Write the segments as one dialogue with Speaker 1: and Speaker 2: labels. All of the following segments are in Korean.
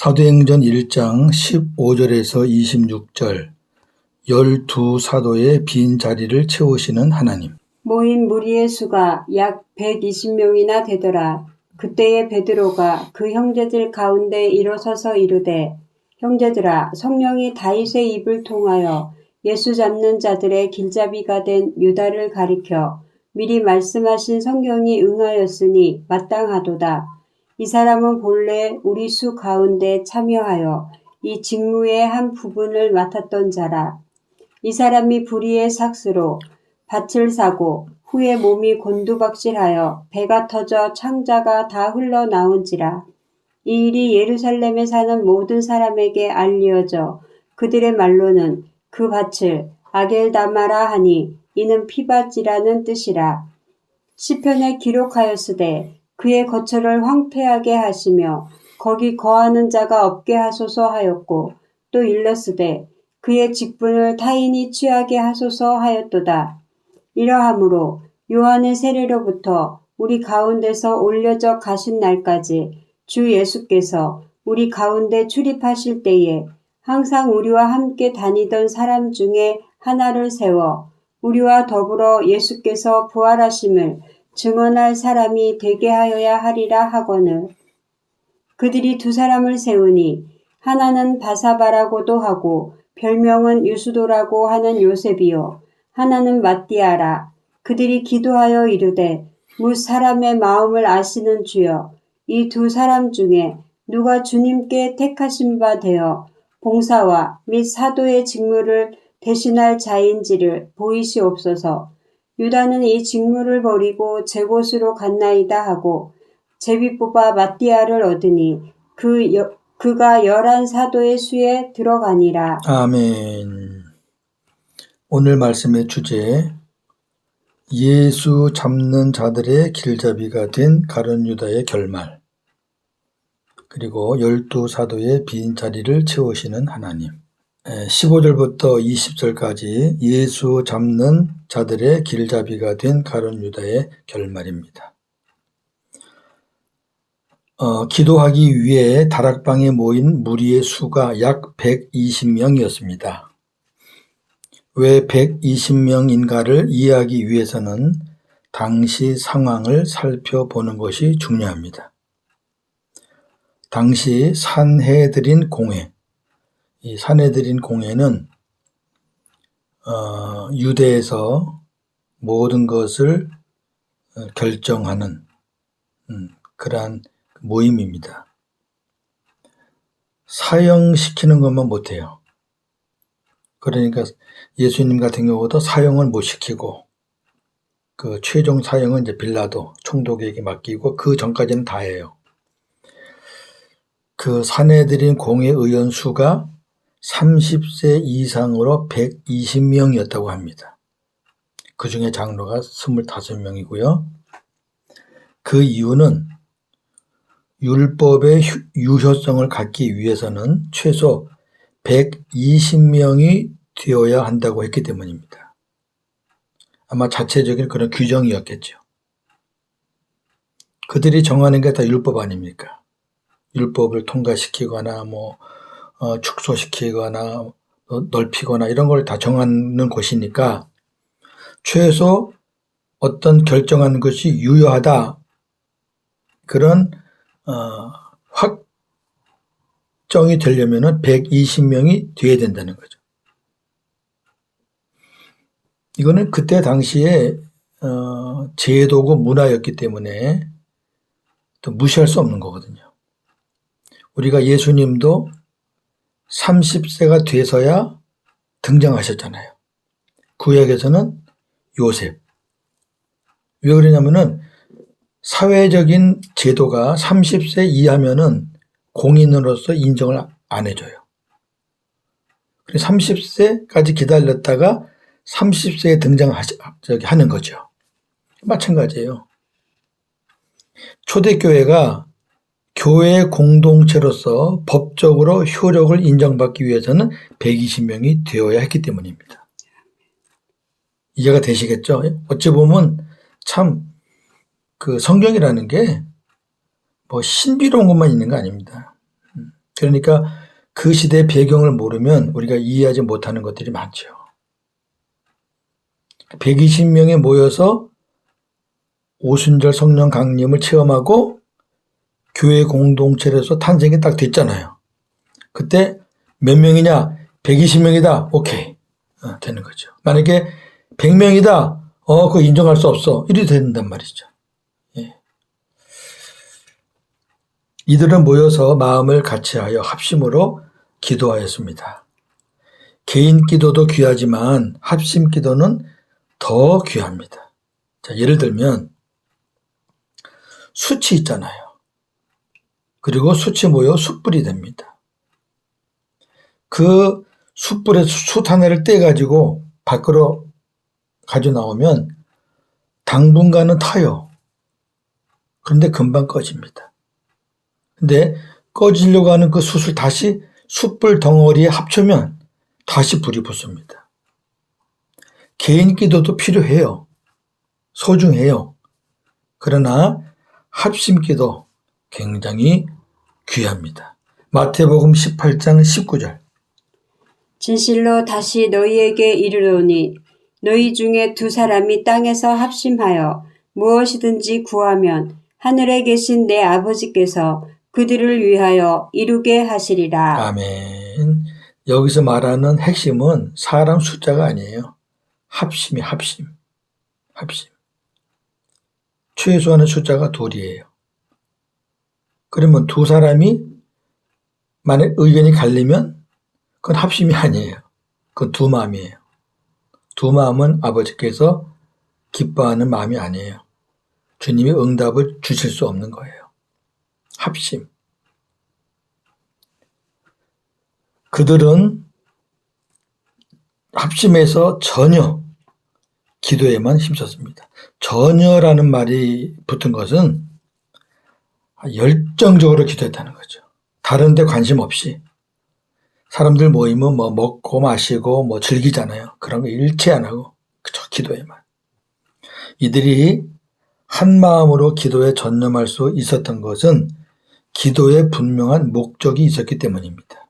Speaker 1: 사도행전 1장 15절에서 26절 열두 사도의 빈 자리를 채우시는 하나님.
Speaker 2: 모인 무리의 수가 약 120명이나 되더라. 그때에 베드로가 그 형제들 가운데 일어서서 이르되 형제들아 성령이 다윗의 입을 통하여 예수 잡는 자들의 길잡이가 된 유다를 가리켜 미리 말씀하신 성경이 응하였으니 마땅하도다. 이 사람은 본래 우리 수 가운데 참여하여 이 직무의 한 부분을 맡았던 자라. 이 사람이 불의의 삭스로 밭을 사고 후에 몸이 곤두박질하여 배가 터져 창자가 다 흘러나온지라. 이 일이 예루살렘에 사는 모든 사람에게 알리어져 그들의 말로는 그 밭을 아겔다마라 하니 이는 피밭이라는 뜻이라. 시편에 기록하였으되 그의 거처를 황폐하게 하시며 거기 거하는 자가 없게 하소서 하였고 또 일렀으되 그의 직분을 타인이 취하게 하소서 하였도다. 이러하므로 요한의 세례로부터 우리 가운데서 올려져 가신 날까지 주 예수께서 우리 가운데 출입하실 때에 항상 우리와 함께 다니던 사람 중에 하나를 세워 우리와 더불어 예수께서 부활하심을 증언할 사람이 되게 하여야 하리라 하거늘. 그들이 두 사람을 세우니 하나는 바사바라고도 하고 별명은 유수도라고 하는 요셉이요. 하나는 마띠아라. 그들이 기도하여 이르되 무 사람의 마음을 아시는 주여 이 두 사람 중에 누가 주님께 택하신 바 되어 봉사와 및 사도의 직무를 대신할 자인지를 보이시옵소서. 유다는 이 직무를 버리고 제 곳으로 갔나이다 하고 제비 뽑아 마띠아를 얻으니 그 여, 그가 열한 사도의 수에 들어가니라.
Speaker 1: 아멘. 오늘 말씀의 주제 예수 잡는 자들의 길잡이가 된 가룟 유다의 결말 그리고 열두 사도의 빈 자리를 채우시는 하나님 15절부터 20절까지 예수 잡는 자들의 길잡이가 된 가룟 유다의 결말입니다. 어, 기도하기 위해 다락방에 모인 무리의 수가 약 120명이었습니다. 왜 120명인가를 이해하기 위해서는 당시 상황을 살펴보는 것이 중요합니다. 당시 산해드린 공회, 이 산해드린 공회는 어, 유대에서 모든 것을 어, 결정하는 음, 그러한 모임입니다. 사형시키는 것만 못해요. 그러니까 예수님 같은 경우도 사형을 못 시키고 그 최종 사형은 이제 빌라도 총독에게 맡기고 그 전까지는 다 해요. 그 사내들인 공회 의원 수가 30세 이상으로 120명이었다고 합니다. 그 중에 장로가 25명이고요. 그 이유는 율법의 유효성을 갖기 위해서는 최소 120명이 되어야 한다고 했기 때문입니다. 아마 자체적인 그런 규정이었겠죠. 그들이 정하는 게 다 율법 아닙니까? 율법을 통과시키거나 뭐 어, 축소시키거나 넓히거나 이런 걸 다 정하는 곳이니까 최소 어떤 결정하는 것이 유효하다 그런 어, 확정이 되려면 120명이 돼야 된다는 거죠. 이거는 그때 당시에 어, 제도고 문화였기 때문에 또 무시할 수 없는 거거든요. 우리가 예수님도 30세가 돼서야 등장하셨잖아요. 구약에서는 요셉. 왜 그러냐면은 사회적인 제도가 30세 이하면은 공인으로서 인정을 안 해줘요. 30세까지 기다렸다가 30세에 등장하는 거죠. 마찬가지예요. 초대교회가 교회 공동체로서 법적으로 효력을 인정받기 위해서는 120명이 되어야 했기 때문입니다. 이해가 되시겠죠? 어찌 보면 참 그 성경이라는 게 뭐 신비로운 것만 있는 거 아닙니다. 그러니까 그 시대의 배경을 모르면 우리가 이해하지 못하는 것들이 많죠. 120명이 모여서 오순절 성령 강림을 체험하고 교회 공동체로서 탄생이 딱 됐잖아요. 그때 몇 명이냐? 120명이다. 오케이. 어, 되는 거죠. 만약에 100명이다. 어, 그거 인정할 수 없어. 이리 된단 말이죠. 예. 이들은 모여서 마음을 같이하여 합심으로 기도하였습니다. 개인 기도도 귀하지만 합심 기도는 더 귀합니다. 자, 예를 들면 숯이 있잖아요. 그리고 숯이 모여 숯불이 됩니다. 그 숯불에 숯 하나를 떼가지고 밖으로 가져 나오면 당분간은 타요. 그런데 금방 꺼집니다. 근데 꺼지려고 하는 그 숯을 다시 숯불 덩어리에 합치면 다시 불이 붙습니다. 개인 기도도 필요해요. 소중해요. 그러나 합심 기도 굉장히 귀합니다. 마태복음 18장 19절.
Speaker 2: 진실로 다시 너희에게 이르노니 너희 중에 두 사람이 땅에서 합심하여 무엇이든지 구하면 하늘에 계신 내 아버지께서 그들을 위하여 이루게 하시리라.
Speaker 1: 아멘. 여기서 말하는 핵심은 사람 숫자가 아니에요. 합심이 합심. 합심. 최소한의 숫자가 둘이에요. 그러면 두 사람이 만약 의견이 갈리면 그건 합심이 아니에요. 그건 두 마음이에요. 두 마음은 아버지께서 기뻐하는 마음이 아니에요. 주님이 응답을 주실 수 없는 거예요. 합심. 그들은 합심해서 전혀 기도에만 힘썼습니다. 전혀라는 말이 붙은 것은 열정적으로 기도했다는 거죠. 다른 데 관심 없이. 사람들 모이면 뭐 먹고 마시고 뭐 즐기잖아요. 그런 거 일체 안 하고 그저 기도에만. 이들이 한 마음으로 기도에 전념할 수 있었던 것은 기도에 분명한 목적이 있었기 때문입니다.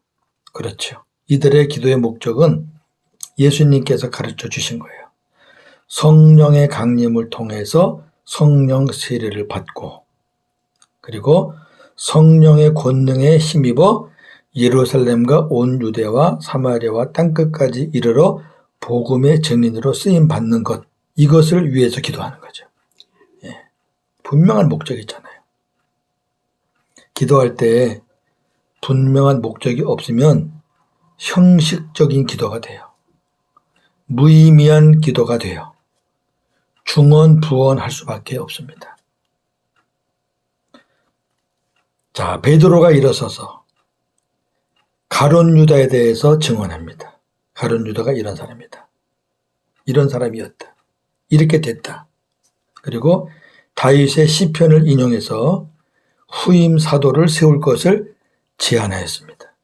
Speaker 1: 그렇죠. 이들의 기도의 목적은 예수님께서 가르쳐 주신 거예요. 성령의 강림을 통해서 성령 세례를 받고 그리고 성령의 권능에 힘입어 예루살렘과 온 유대와 사마리아와 땅끝까지 이르러 복음의 증인으로 쓰임 받는 것 이것을 위해서 기도하는 거죠. 예. 분명한 목적이 있잖아요. 기도할 때 분명한 목적이 없으면 형식적인 기도가 돼요. 무의미한 기도가 돼요. 중언 부언할 수밖에 없습니다. 자, 베드로가 일어서서 가론 유다에 대해서 증언합니다. 가론 유다가 이런 사람이다. 이런 사람이었다. 이렇게 됐다. 그리고 다윗의 시편을 인용해서 후임 사도를 세울 것을 제안하였습니다.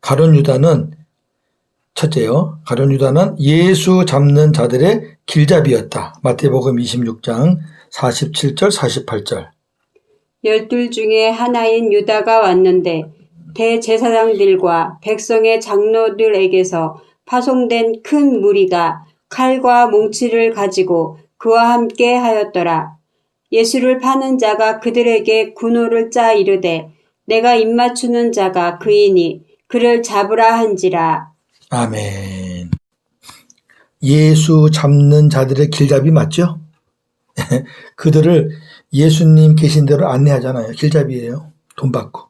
Speaker 1: 가론 유다는 첫째요. 가론 유다는 예수 잡는 자들의 길잡이였다. 마태복음 26장 47절 48절.
Speaker 2: 열둘 중에 하나인 유다가 왔는데 대제사장들과 백성의 장로들에게서 파송된 큰 무리가 칼과 몽치를 가지고 그와 함께 하였더라. 예수를 파는 자가 그들에게 군호를 짜 이르되 내가 입맞추는 자가 그이니 그를 잡으라 한지라.
Speaker 1: 아멘. 예수 잡는 자들의 길잡이 맞죠? 그들을 예수님 계신 대로 안내하잖아요. 길잡이예요. 돈 받고.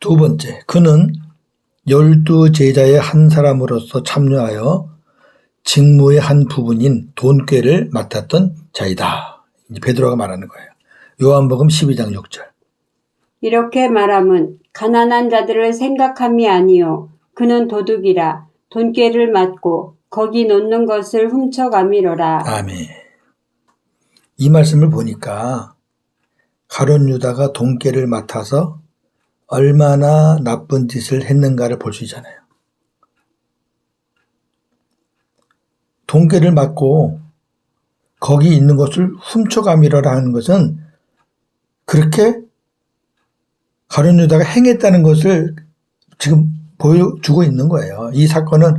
Speaker 1: 두 번째, 그는 열두 제자의 한 사람으로서 참여하여 직무의 한 부분인 돈꾀를 맡았던 자이다. 이제 베드로가 말하는 거예요. 요한복음 12장 6절.
Speaker 2: 이렇게 말함은 가난한 자들을 생각함이 아니요 그는 도둑이라 돈깨를 맞고 거기 놓는 것을 훔쳐가미로라.
Speaker 1: 아멘. 이 말씀을 보니까 가론 유다가 돈깨를 맡아서 얼마나 나쁜 짓을 했는가를 볼 수 있잖아요. 돈깨를 맡고 거기 있는 것을 훔쳐가미러라 하는 것은 그렇게 가룟 유다가 행했다는 것을 지금 보여주고 있는 거예요. 이 사건은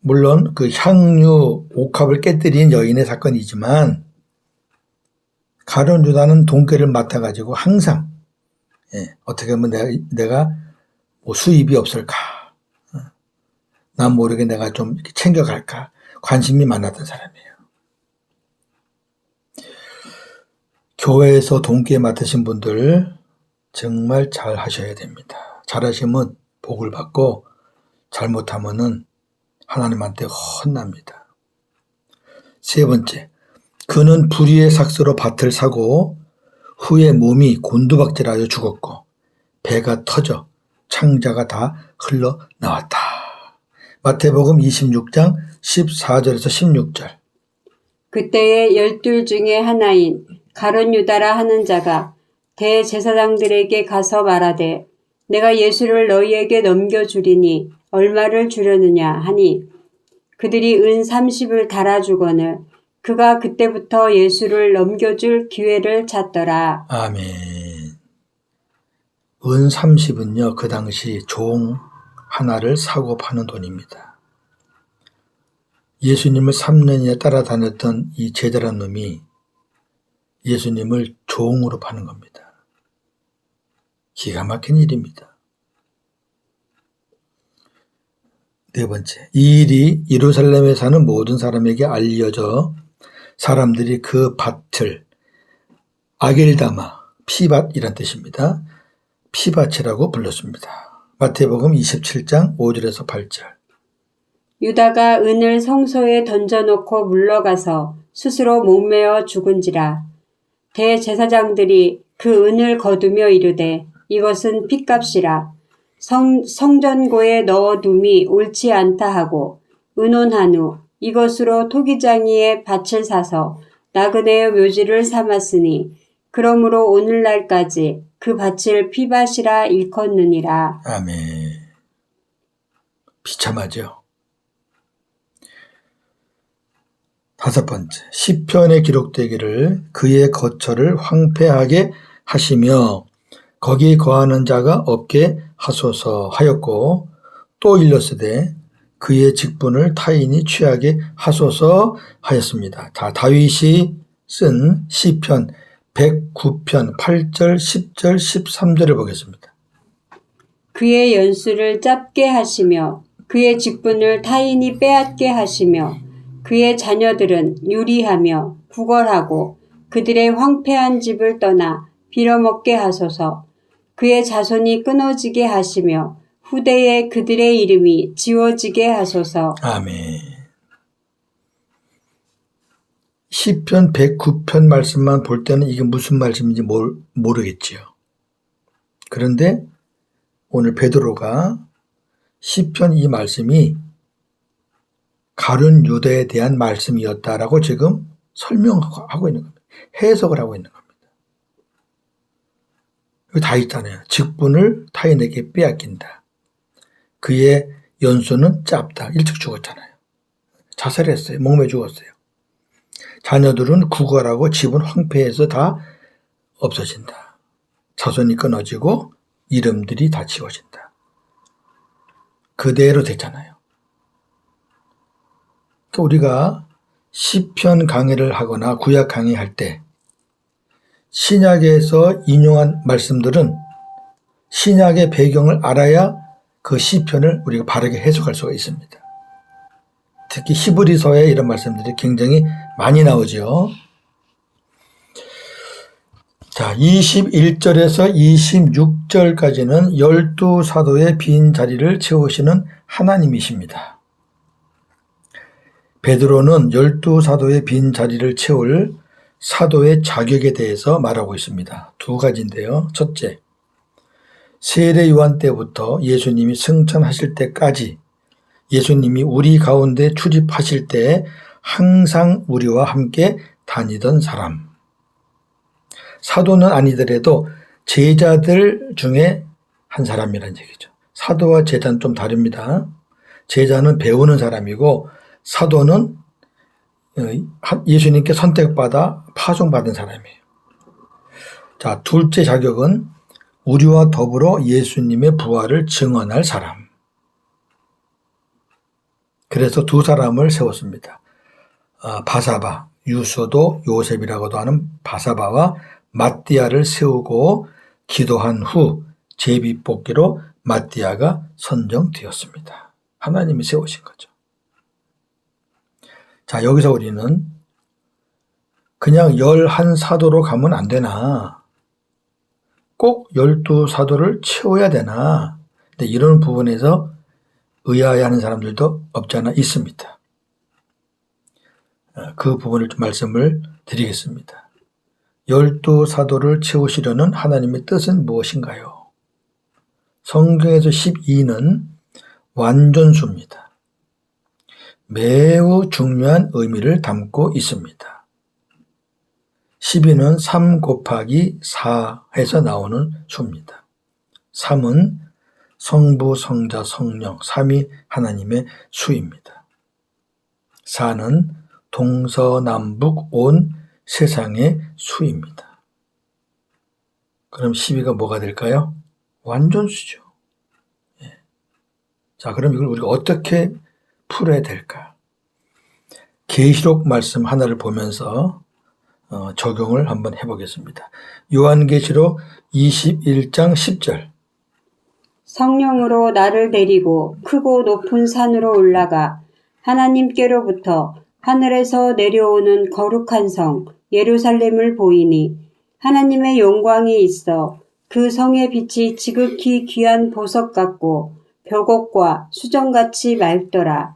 Speaker 1: 물론 그 향유 옥합을 깨뜨린 여인의 사건이지만 가룟 유다는 동계를 맡아가지고 항상 예, 어떻게 하면 내가, 내가 뭐 수입이 없을까? 어, 난 모르게 내가 좀 챙겨갈까? 관심이 많았던 사람이에요. 교회에서 동기에 맡으신 분들 정말 잘 하셔야 됩니다. 잘하시면 복을 받고 잘못하면은 하나님한테 혼납니다. 세 번째, 그는 불의의 삭스로 밭을 사고 후에 몸이 곤두박질하여 죽었고 배가 터져 창자가 다 흘러 나왔다. 마태복음 26장 14절에서 16절.
Speaker 2: 그때의 열둘 중에 하나인 가론 유다라 하는 자가 대제사장들에게 가서 말하되 내가 예수를 너희에게 넘겨주리니 얼마를 주려느냐 하니 그들이 은 30을 달아주거늘 그가 그때부터 예수를 넘겨줄 기회를 찾더라.
Speaker 1: 아멘. 은 30은요, 그 당시 종 하나를 사고 파는 돈입니다. 예수님을 3년이나 따라다녔던 이 제자란 놈이 예수님을 종으로 파는 겁니다. 기가 막힌 일입니다. 네 번째, 이 일이 예루살렘에 사는 모든 사람에게 알려져 사람들이 그 밭을 아겔다마, 피밭이란 뜻입니다. 피밭이라고 불렀습니다. 마태복음 27장 5절에서 8절.
Speaker 2: 유다가 은을 성소에 던져놓고 물러가서 스스로 목매어 죽은지라 대제사장들이 그 은을 거두며 이르되 이것은 핏값이라 성, 성전고에 넣어둠이 옳지 않다 하고 의논한 후 이것으로 토기장이의 밭을 사서 나그네의 묘지를 삼았으니 그러므로 오늘날까지 그 밭을 피밭이라 일컫느니라.
Speaker 1: 아멘. 비참하죠. 다섯 번째, 시편에 기록되기를 그의 거처를 황폐하게 하시며 거기 거하는 자가 없게 하소서 하였고 또 일렀으되 그의 직분을 타인이 취하게 하소서 하였습니다. 다 다윗이 쓴 시편 109편 8절, 10절, 13절을 보겠습니다.
Speaker 2: 그의 연수를 짧게 하시며 그의 직분을 타인이 빼앗게 하시며 그의 자녀들은 유리하며 구걸하고 그들의 황폐한 집을 떠나 빌어먹게 하소서 그의 자손이 끊어지게 하시며 후대에 그들의 이름이 지워지게 하소서
Speaker 1: 아멘. 시편 109편 말씀만 볼 때는 이게 무슨 말씀인지 모르, 모르겠지요. 그런데 오늘 베드로가 시편 이 말씀이 가룟 유다에 대한 말씀이었다라고 지금 설명하고 있는 겁니다. 해석을 하고 있는 겁니다. 여기 다 있잖아요. 직분을 타인에게 빼앗긴다. 그의 연수는 짧다. 일찍 죽었잖아요. 자살했어요. 목매 죽었어요. 자녀들은 구걸하고 집은 황폐해서 다 없어진다. 자손이 끊어지고 이름들이 다 지워진다. 그대로 됐잖아요. 그러니까 우리가 시편 강의를 하거나 구약 강의할 때 신약에서 인용한 말씀들은 신약의 배경을 알아야 그 시편을 우리가 바르게 해석할 수가 있습니다. 특히 히브리서에 이런 말씀들이 굉장히 많이 나오죠. 자, 21절에서 26절까지는 열두 사도의 빈 자리를 채우시는 하나님이십니다. 베드로는 열두 사도의 빈 자리를 채울 사도의 자격에 대해서 말하고 있습니다. 두 가지인데요. 첫째, 세례 요한 때부터 예수님이 승천하실 때까지 예수님이 우리 가운데 출입하실 때 항상 우리와 함께 다니던 사람. 사도는 아니더라도 제자들 중에 한 사람이란 얘기죠. 사도와 제자는 좀 다릅니다. 제자는 배우는 사람이고 사도는 어, 예수님께 선택받아 파송받은 사람이에요. 자, 둘째 자격은 우리와 더불어 예수님의 부활을 증언할 사람. 그래서 두 사람을 세웠습니다. 아, 바사바, 유서도 요셉이라고도 하는 바사바와 마띠아를 세우고 기도한 후 제비 뽑기로 마띠아가 선정되었습니다. 하나님이 세우신 거죠. 자, 여기서 우리는 그냥 열한 사도로 가면 안 되나? 꼭 열두 사도를 채워야 되나? 이런 부분에서 의아해하는 사람들도 없지 않아 있습니다. 어, 그 부분을 좀 말씀을 드리겠습니다. 열두 사도를 채우시려는 하나님의 뜻은 무엇인가요? 성경에서 12는 완전수입니다. 매우 중요한 의미를 담고 있습니다. 12는 3 곱하기 4에서 나오는 수입니다. 3은 성부, 성자, 성령, 삼위 하나님의 수입니다. 4는 동서남북 온 세상의 수입니다. 그럼 12가 뭐가 될까요? 완전수죠. 예. 자, 그럼 이걸 우리가 어떻게 풀어야 될까? 계시록 말씀 하나를 보면서 어, 적용을 한번 해보겠습니다. 요한계시록 21장 10절.
Speaker 2: 성령으로 나를 데리고 크고 높은 산으로 올라가 하나님께로부터 하늘에서 내려오는 거룩한 성 예루살렘을 보이니 하나님의 영광이 있어 그 성의 빛이 지극히 귀한 보석 같고 벽옥과 수정같이 맑더라.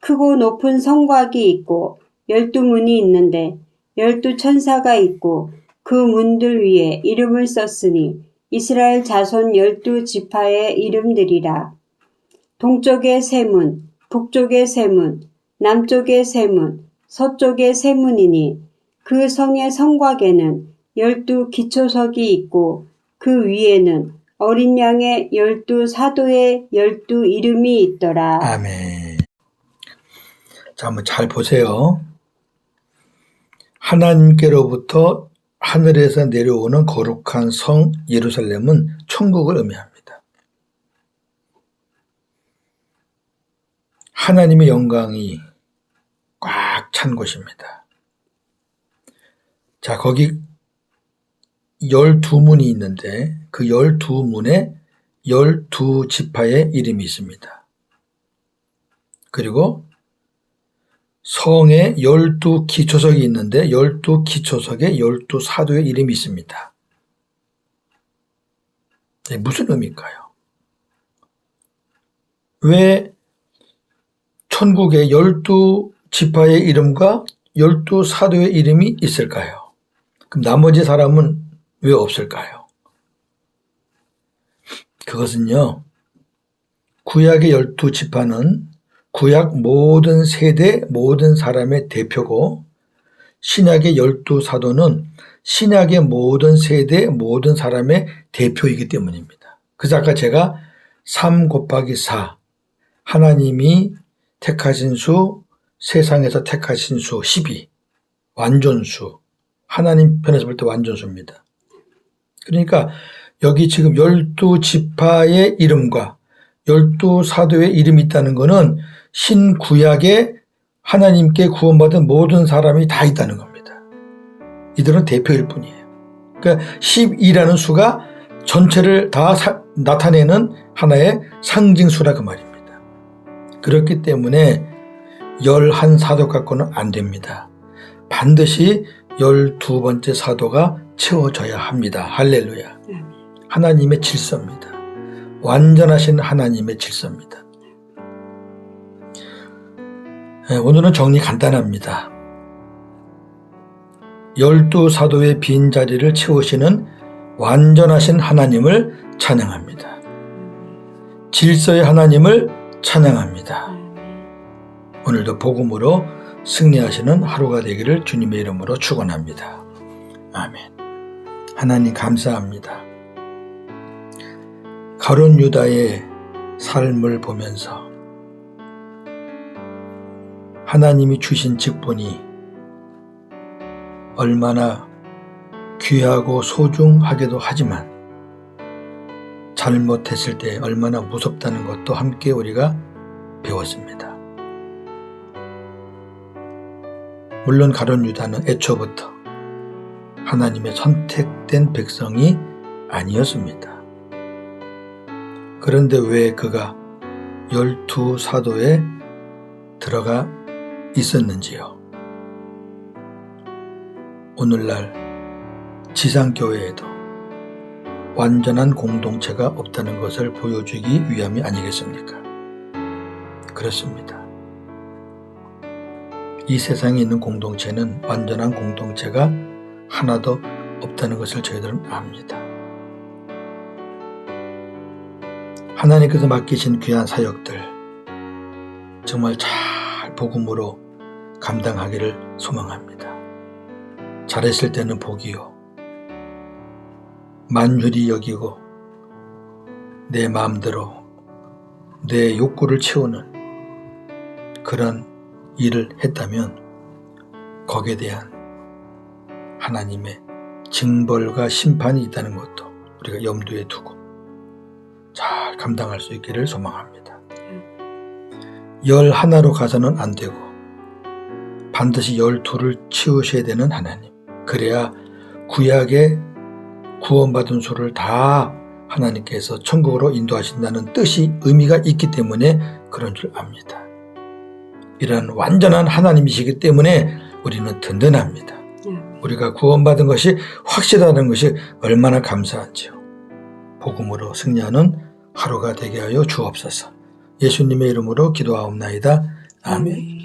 Speaker 2: 크고 높은 성곽이 있고 열두 문이 있는데 열두 천사가 있고 그 문들 위에 이름을 썼으니 이스라엘 자손 열두 지파의 이름들이라. 동쪽의 세 문, 북쪽의 세 문, 남쪽의 세 문, 서쪽의 세 문이니 그 성의 성곽에는 열두 기초석이 있고 그 위에는 어린 양의 열두 사도의 열두 이름이 있더라.
Speaker 1: 아멘. 자, 한번 잘 보세요. 하나님께로부터 하늘에서 내려오는 거룩한 성 예루살렘은 천국을 의미합니다. 하나님의 영광이 꽉 찬 곳입니다. 자, 거기 열두 문이 있는데 그 열두 문에 열두 지파의 이름이 있습니다. 그리고 성에 열두 기초석이 있는데 열두 기초석에 열두 사도의 이름이 있습니다. 네, 무슨 의미일까요? 왜 천국에 열두 지파의 이름과 열두 사도의 이름이 있을까요? 그럼 나머지 사람은 왜 없을까요? 그것은요, 구약의 열두 지파는 구약 모든 세대 모든 사람의 대표고 신약의 열두 사도는 신약의 모든 세대 모든 사람의 대표이기 때문입니다. 그래서 아까 제가 3 곱하기 4 하나님이 택하신 수 세상에서 택하신 수 12 완전수 하나님 편에서 볼 때 완전수입니다. 그러니까 여기 지금 열두 지파의 이름과 열두 사도의 이름이 있다는 것은 신구약에 하나님께 구원받은 모든 사람이 다 있다는 겁니다. 이들은 대표일 뿐이에요. 그러니까 12라는 수가 전체를 다 사, 나타내는 하나의 상징수라 그 말입니다. 그렇기 때문에 열한 사도 갖고는 안 됩니다. 반드시 열두 번째 사도가 채워져야 합니다. 할렐루야. 하나님의 질서입니다. 완전하신 하나님의 질서입니다. 오늘은 정리 간단합니다. 열두 사도의 빈 자리를 채우시는 완전하신 하나님을 찬양합니다. 질서의 하나님을 찬양합니다. 오늘도 복음으로 승리하시는 하루가 되기를 주님의 이름으로 축원합니다. 아멘. 하나님 감사합니다. 가론 유다의 삶을 보면서 하나님이 주신 직분이 얼마나 귀하고 소중하기도 하지만 잘못했을 때 얼마나 무섭다는 것도 함께 우리가 배웠습니다. 물론 가론 유다는 애초부터 하나님의 선택된 백성이 아니었습니다. 그런데 왜 그가 열두 사도에 들어가 있었는지요? 오늘날 지상교회에도 완전한 공동체가 없다는 것을 보여주기 위함이 아니겠습니까? 그렇습니다. 이 세상에 있는 공동체는 완전한 공동체가 하나도 없다는 것을 저희들은 압니다. 하나님께서 맡기신 귀한 사역들 정말 잘 복음으로 감당하기를 소망합니다. 잘했을 때는 복이요. 만유리 여기고 내 마음대로 내 욕구를 채우는 그런 일을 했다면 거기에 대한 하나님의 징벌과 심판이 있다는 것도 우리가 염두에 두고 잘 감당할 수 있기를 소망합니다. 열 하나로 가서는 안 되고 반드시 열 둘을 치우셔야 되는 하나님. 그래야 구약의 구원받은 소를 다 하나님께서 천국으로 인도하신다는 뜻이 의미가 있기 때문에 그런 줄 압니다. 이런 완전한 하나님이시기 때문에 우리는 든든합니다. 우리가 구원받은 것이 확실하다는 것이 얼마나 감사한지요. 복음으로 승리하는 하루가 되게 하여 주옵소서. 예수님의 이름으로 기도하옵나이다. 아멘.